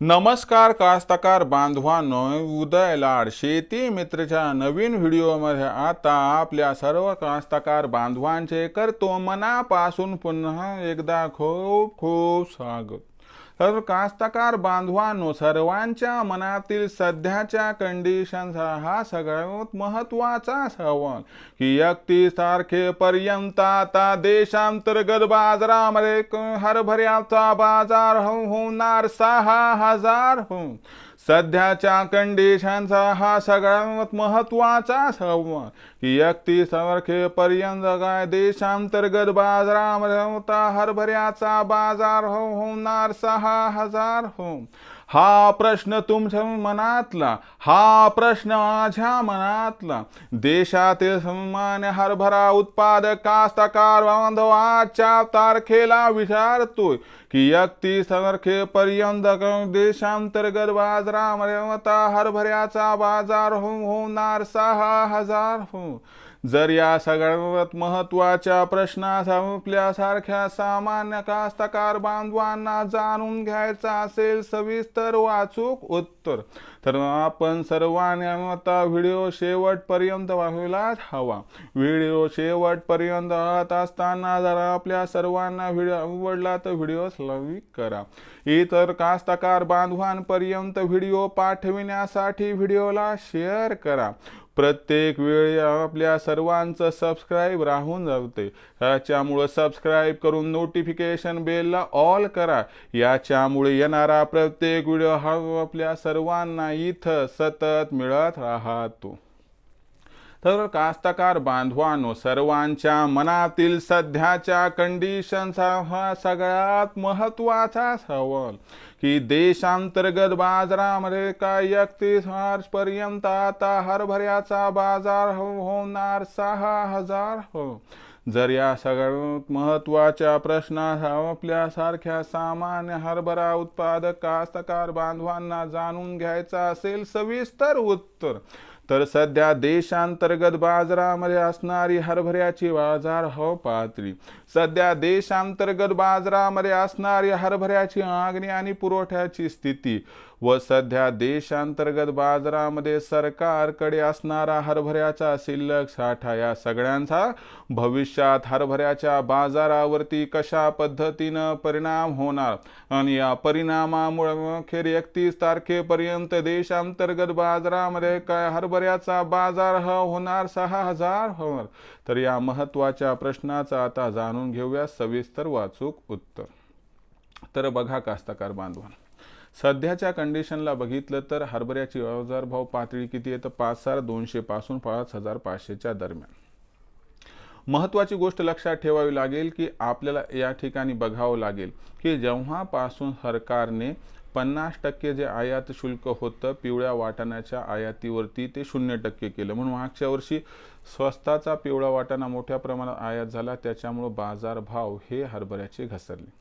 नमस्कार कास्तकार बांधवांनो उदय लाड शेती मित्रच्या नवीन व्हिडिओमध्ये आता आपल्या सर्व कास्तकार बांधवांचे करतो मनापासून पुन्हा एकदा खूप खूप स्वागत. तर कास्तकार बांधवांनो सर्वांच्या मनातील सध्याच्या कंडिशनचा हा सगळ्यात महत्त्वाचा सवाल. की एकतीस तारखेपर्यंत आता देशांतर्गत बाजारामध्ये हरभऱ्याचा बाजार हो- होणार सहा हजार हो सध्याच्या कंडिशनचा हा सगळ्यात महत्त्वाचा संवाद. की एकतीस तारखेपर्यंत काय देशांतर्गत बाजारामध्ये होता हरभऱ्याचा बाजार हो होणार सहा हजार हो. हा प्रश्न तुमच्या मनातला हा प्रश्न माझ्या मनातला. देशातील सन्मान हरभरा उत्पादक कास्तकार बांधवाच्या तारखेला विचारतोय की एकतीस तारखेपर्यंत देशांतर्गत बाजारामध्ये हरभऱ्याचा बाजार हो होणार सहा हजार हो जर या सगळ्यात महत्त्वाच्या प्रश्नास आपल्यासारख्या सामान्य कास्तकार बांधवांना जाणून घ्यायचा असेल सविस्तर वाचूक उत्तर तर आपण सर्वांनी आता व्हिडिओ शेवटपर्यंत पाहायलाच हवा. व्हिडिओ शेवटपर्यंत पाहत असताना जर आपल्या सर्वांना व्हिडिओ आवडला तर व्हिडिओ लाईक करा. इतर कास्तकार बांधवांपर्यंत व्हिडिओ पाठविण्यासाठी व्हिडिओला शेअर करा. प्रत्येक वेळी आपल्या सर्वांचं सबस्क्राईब राहून जाते. याच्यामुळं सबस्क्राईब करून नोटिफिकेशन बेलला ऑल करा. याच्यामुळे येणारा प्रत्येक व्हिडिओ हा आपल्या सर्वांना इथं सतत मिळत राहतो. तर कास्तकार बांधवानो सर्वांच्या मनातील सध्याच्या कंडिशनचा हा सगळ्यात महत्त्वाचा सवाल. की देशांतर्गत बाजारामध्ये काय एकतीस मार्च पर्यंत आता हरभऱ्याचा बाजार हो- होणार सहा हजार हो. जर या सगळ्यात महत्त्वाच्या प्रश्नास आपल्यासारख्या सामान्य हरभरा उत्पादक कास्तकार बांधवांना जाणून घ्यायचा असेल सविस्तर उत्तर. तर सध्या देशांतर्गत बाजारामध्ये असणारी हरभऱ्याची बाजार हो पातळी सध्या देशांतर्गत बाजारामध्ये असणारी हरभऱ्याची मागणी आणि पुरवठ्याची स्थिती व सध्या देशांतर्गत बाजारामध्ये सरकारकडे असणारा हरभऱ्याचा शिल्लक साठा या सगळ्यांचा भविष्यात हरभऱ्याच्या बाजारावरती कशा पद्धतीनं परिणाम होणार आणि या परिणामामुळे अखेर एकतीस तारखेपर्यंत देशांतर्गत बाजारामध्ये काय हरभऱ्याचा बाजार हा होणार सहा हजार होणार. तर या महत्त्वाच्या प्रश्नाचा आता जाणून घेऊया. सविस्तर वाचूक उत्तर. तर बघा कास्तकार बांधवान सध्याच्या कंडिशनला बघितलं तर हरभऱ्याची बाजारभाव पातळी किती आहे? तर पाच हजार दोनशे पासून पाच हजार पाचशेच्या दरम्यान. महत्त्वाची गोष्ट लक्षात ठेवावी लागेल की आपल्याला या ठिकाणी बघावं लागेल की जेव्हापासून सरकारने पन्नास टक्के जे आयात शुल्क होतं पिवळ्या वाटाण्याच्या आयातीवरती ते शून्य टक्के केलं. म्हणून मागच्या वर्षी स्वस्ताचा पिवळा वाटाणा मोठ्या प्रमाणात आयात झाला त्याच्यामुळं बाजारभाव हे हरभऱ्याचे घसरले.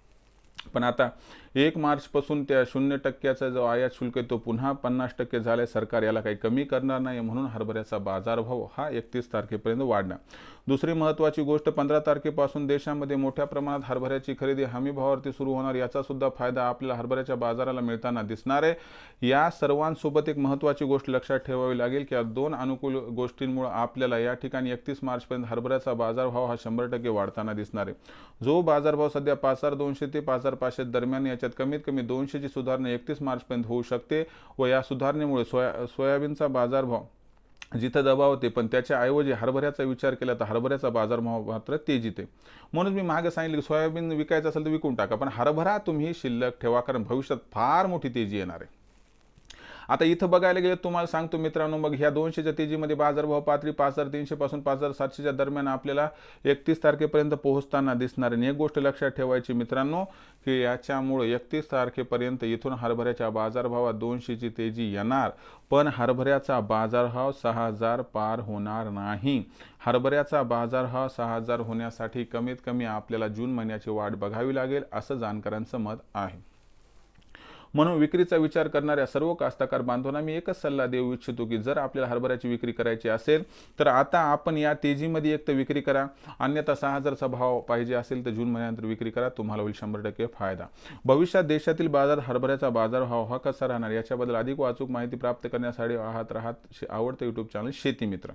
पण आता एक मार्चपासून त्या शून्य टक्क्याचा जो आयात शुल्क आहे तो पुन्हा पन्नास टक्के झालाय. सरकार याला काही कमी करणार नाही म्हणून हरभऱ्याचा बाजारभाव हा एकतीस तारखेपर्यंत वाढणार. दुसरी महत्त्वाची गोष्ट पंधरा तारखेपासून देशामध्ये मोठ्या प्रमाणात हरभऱ्याची खरेदी हमी भावावरती सुरू होणार याचा सुद्धा फायदा आपल्याला हरभऱ्याच्या बाजाराला मिळताना दिसणार आहे. या सर्वांसोबत एक महत्त्वाची गोष्ट लक्षात ठेवावी लागेल की या दोन अनुकूल गोष्टींमुळे आपल्याला या ठिकाणी एकतीस मार्चपर्यंत हरभऱ्याचा बाजारभाव हा शंभर टक्के वाढताना दिसणार आहे. जो बाजारभाव सध्या पाच हजार दोनशे ते पाच हजार पाचशे दरम्यान याच्यात कमीत कमी दोनशेची सुधारणा एकतीस मार्चपर्यंत होऊ शकते व या सुधारणेमुळे सोया सोयाबीनचा बाजारभाव जिथं दबाव होते पण त्याच्या ऐवजी हरभऱ्याचा विचार केला तर हरभऱ्याचा बाजारभाव मात्र तेजीत आहे. म्हणून मी मागे सांगितलं की सोयाबीन विकायचं असेल तर विकून टाका पण हरभरा तुम्ही शिल्लक ठेवा कारण भविष्यात फार मोठी तेजी येणार आहे. आता इथं बघायला गेलं तुम्हाला सांगतो मित्रांनो मग ह्या दोनशेच्या तेजीमध्ये बाजारभाव पातळी पाच हजार तीनशे पासून पाच हजार सातशेच्या दरम्यान आपल्याला एकतीस तारखेपर्यंत पोहोचताना दिसणार आणि एक गोष्ट लक्षात ठेवायची मित्रांनो की याच्यामुळे एकतीस तारखेपर्यंत इथून हरभऱ्याच्या बाजारभावात दोनशेची तेजी येणार पण हरभऱ्याचा बाजारभाव सहा हजार पार होणार नाही. हरभऱ्याचा बाजारभाव सहा हजार होण्यासाठी कमीत कमी आपल्याला जून महिन्याची वाट बघावी लागेल असं जाणकारांचं मत आहे. म्हणून विक्रीचा विचार करणाऱ्या सर्व कास्तकार बांधवांना मी एकच सल्ला देऊ इच्छितो की जर आपल्याला हरभऱ्याची विक्री करायची असेल तर आता आपण या तेजीमध्ये एक तर विक्री करा. अन्यथा सहा हजारचा भाव पाहिजे असेल तर जून महिन्यानंतर विक्री करा. तुम्हाला होईल शंभर टक्के फायदा. भविष्यात देशातील बाजार हरभऱ्याचा बाजारभाव हा कसा राहणार? याच्याबद्दल अधिक वाचूक माहिती प्राप्त करण्यासाठी आहात राहत आवडतं यूट्यूब चॅनल शेती मित्र.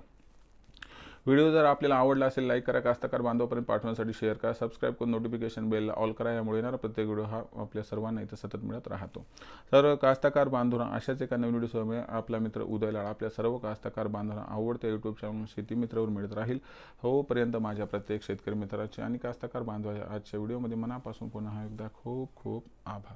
व्हिडिओ जर आपल्याला आवडला असेल लाईक करा कास्तकार बांधवापर्यंत पाठवण्यासाठी शेअर करा सबस्क्राईब करून नोटिफिकेशन बेल ऑल करा यामुळे येणारा प्रत्येक व्हिडिओ हा आपल्या सर्वांना इथं सतत मिळत राहतो. तर कास्तकार बांधवांना अशाच एका नवीन व्हिडिओसह आपला मित्र उदय लाड आपल्या सर्व कास्तकार बांधवांना आवडत्या यूट्यूब चॅनल शेती मित्रावर मिळत राहील. होपर्यंत माझ्या प्रत्येक शेतकरी मित्राचे आणि कास्तकार बांधवाच्या आजच्या व्हिडिओमध्ये मनापासून पुन्हा एकदा खूप खूप आभार.